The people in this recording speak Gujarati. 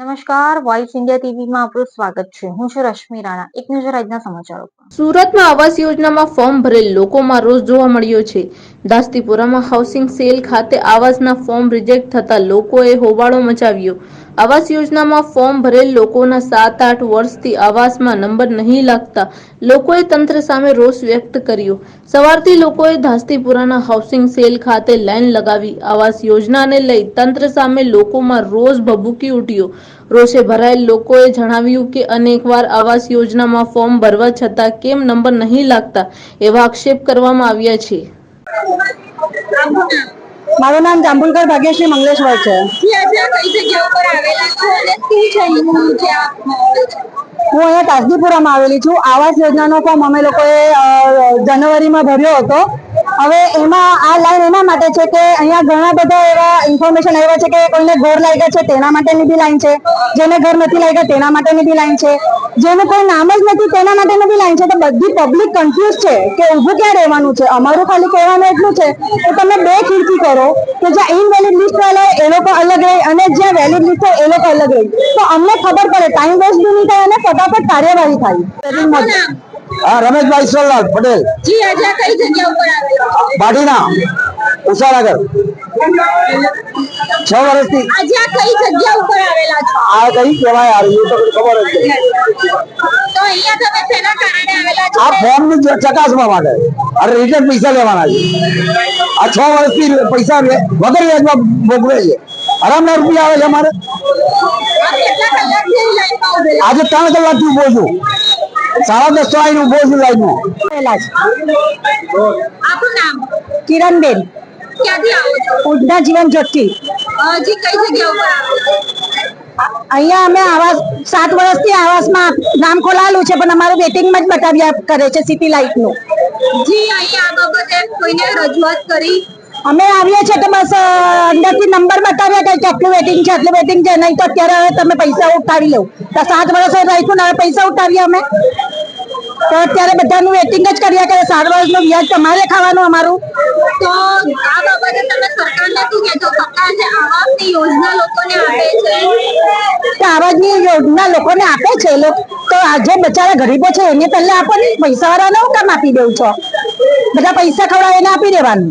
નમસ્કાર વોઇસ ઇન્ડિયા ટીવીમાં આપનું સ્વાગત છે. હું છું રશ્મિ રાણા. એક નજર આજના સમાચારો સુરતમાં આવાસ યોજનામાં ફોર્મ ભરેલ લોકોમાં રોષ જોવા મળ્યો છે. દાસ્તીપુરામાં હાઉસિંગ સેલ ખાતે આવાસના ફોર્મ રિજેક્ટ થતા લોકોએ હોબાળો મચાવ્યો. આવાસ યોજનામાં ફોર્મ ભરેલ લોકોના સાત આઠ વર્ષથી આવાસમાં નંબર નહીં લાગતા લોકોએ તંત્ર સામે રોષ વ્યક્ત કર્યો. સવારથી લોકોએ ધાસ્તીપુરાના હાઉસિંગ સેલ ખાતે લાઈન લગાવી આવાસ યોજનાને લઈ તંત્ર સામે લોકોમાં રોષ ભભૂકી ઉઠ્યો. રોષે ભરાયેલ લોકોએ જણાવ્યું કે અનેકવાર આવાસ યોજનામાં ફોર્મ ભરવા છતાં કેમ નંબર નહીં લાગતા એવા આક્ષેપ કરવામાં આવ્યા છે. મારું નામ જાંબુલકર ભાગ્યશ્રી મંગલેશ્વર છે. હું અહીંયા તાજદીપુરામાં આવેલી છું. આવાસ યોજનાનો ફોર્મ અમે લોકોએ જાન્યુઆરીમાં ભર્યો હતો. હવે એમાં આ લાઈન એના માટે છે કે અહીંયા ઘણા બધા એવા ઇન્ફોર્મેશન આવ્યા છે કે કોઈને ઘર લાગ્યા છે તેના માટેની બી લાઈન છે. જેને ઘર નથી લાગ્યા તેના માટેની બી લાઈન છે. જેનું કોઈ નામ જ નથી તેના માટેની બી લાઈન છે. તો બધી પબ્લિક કન્ફ્યુઝ છે કે ઊભું ક્યાં રહેવાનું છે? અમારું ખાલી કહેવાનું એટલું છે કે તમે બે કરો કે જ્યાં ઇનવેલિડ લિસ્ટ વાળા હોય એ લોકો અલગ રહે અને જ્યાં વેલિડ લિસ્ટ હોય એ લોકો અલગ રહે. તો અમને ખબર પડે ટાઈમ વેસ્ટ બી નહીં થાય અને ફટાફટ કાર્યવાહી થાય. હા રમેશભાઈ ઈશ્વરલાલ પટેલ. જી આજે કઈ જગ્યા ઉપર આવેલા? બાટીના ઉષાનગર. છ વર્ષથી. આજે આ કઈ જગ્યા ઉપર આવેલા છો? આ કઈ કહેવાય એ તો ખબર જ તો અહીંયા તમે શેના કારણે આવેલા છો? આ ફોર્મની ચકાસવા માટે. અરે રિટર્ન પૈસા લેવાના છે. આ છ વર્ષથી પૈસા વગર વ્યાજમાં ભોગવે છે. આરામના રૂપિયા આવે છે અમારે. આજે ત્રણ કલાકથી ઊભો છું. સાડા દસ આવીને ઊભો છું લાઈનમાં કિરણબેન. ઉડના જીવન જ્યોતિ. અ, જી કઈ જગ્યા ઉપર આવેલા અહીંયા અમે આવાસ સાત વર્ષથી આવાસમાં નામ ખોલાયેલું છે પણ અમારું વેટિંગમાં જ બતાવ્યા કરે છે સિટી લાઇટનું જી અહીં આ બાબતે કોઈને રજૂઆત કરી. અમે આવીએ છીએ તો બસ અંદરથી નંબર બતાવ્યા કે કેટલું વેટિંગ છે આટલું વેટિંગ છે. નહીં તો અત્યારે હવે તમે પૈસા ઉઠાવી લો. તો સાત વર્ષ રાખ્યું ને હવે પૈસા ઉઠાવીએ અમે. તો અત્યારે બધાનું વેટિંગ જ કર્યા કરે સાત વર્ષનું વ્યાજ તમારે ખાવાનું અમારું. તો આ બાબતે તમે સરકારને શું કહેશો સરકાર જે આવાસની યોજના લોકોને આપે છે આવાજની યોજના લોકોને આપે છે તો આ જે બચારા ગરીબો છે એને પહેલા આપો ને પૈસા વાળાને હું કામ આપી દઉં છો? બધા પૈસા ખવડાવે એને આપી દેવાનું.